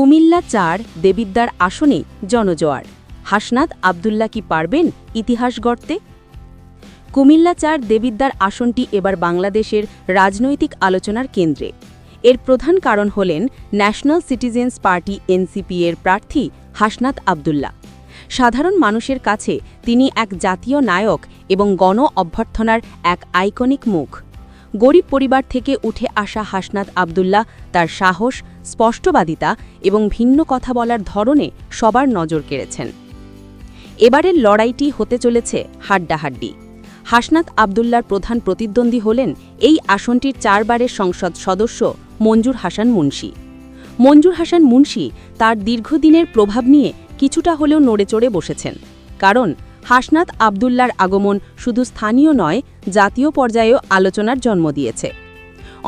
কুমিল্লা চার দেবিদ্দার আসনে জনজোয়ার। হাসনাত আবদুল্লা কি পারবেন ইতিহাস গড়তে? কুমিল্লা চার দেবিদ্দার আসনটি এবার বাংলাদেশের রাজনৈতিক আলোচনার কেন্দ্রে। এর প্রধান কারণ হলেন ন্যাশনাল সিটিজেন্স পার্টি এনসিপি এর প্রার্থী হাসনাত আবদুল্লা সাধারণ মানুষের কাছে তিনি এক জাতীয় নায়ক এবং গণ অভ্যর্থনার এক আইকনিক মুখ। গরিব পরিবার থেকে উঠে আসা হাসনাত আবদুল্লাহ তার সাহস, স্পষ্টবাদিতা এবং ভিন্ন কথা বলার ধরনে সবার নজর কেড়েছেন। এবারের লড়াইটি হতে চলেছে হাড্ডাহাড্ডি। হাসনাত আবদুল্লার প্রধান প্রতিদ্বন্দ্বী হলেন এই আসনটির চারবারের সংসদ সদস্য মঞ্জুর হাসান মুন্সি। মঞ্জুর হাসান মুন্সি তার দীর্ঘদিনের প্রভাব নিয়ে কিছুটা হলেও নড়েচড়ে বসেছেন, কারণ হাসনাত আবদুল্লার আগমন শুধু স্থানীয় নয়, জাতীয় পর্যায়েও আলোচনার জন্ম দিয়েছে।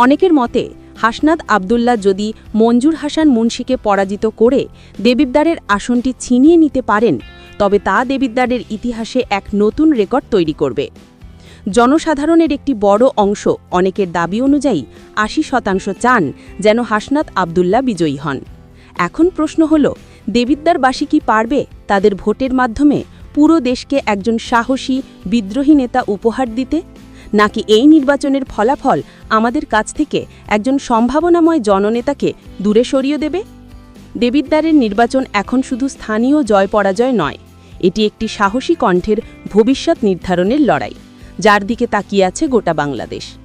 অনেকের মতে, হাসনাত আবদুল্লাহ যদি মঞ্জুর হাসান মুন্সিকে পরাজিত করে দেবিদ্দারের আসনটি ছিনিয়ে নিতে পারেন, তবে তা দেবিদ্দারের ইতিহাসে এক নতুন রেকর্ড তৈরি করবে। জনসাধারণের একটি বড় অংশ অনেকের দাবি অনুযায়ী আশি শতাংশ চান যেন হাসনাত আবদুল্লাহ বিজয়ী হন। এখন প্রশ্ন হল দেবিদ্দারবাসী কি পারবে তাদের ভোটের মাধ্যমে পুরো দেশকে একজন সাহসী, বিদ্রোহী নেতা উপহার দিতে? নাকি এই নির্বাচনের ফলাফল আমাদের কাছ থেকে একজন সম্ভাবনাময় জননেতাকে দূরে সরিয়ে দেবে? দেবিদ্দারের নির্বাচন এখন শুধু স্থানীয় জয় পরাজয় নয়, এটি একটি সাহসী কণ্ঠের ভবিষ্যৎ নির্ধারণের লড়াই, যার দিকে তাকিয়ে আছে গোটা বাংলাদেশ।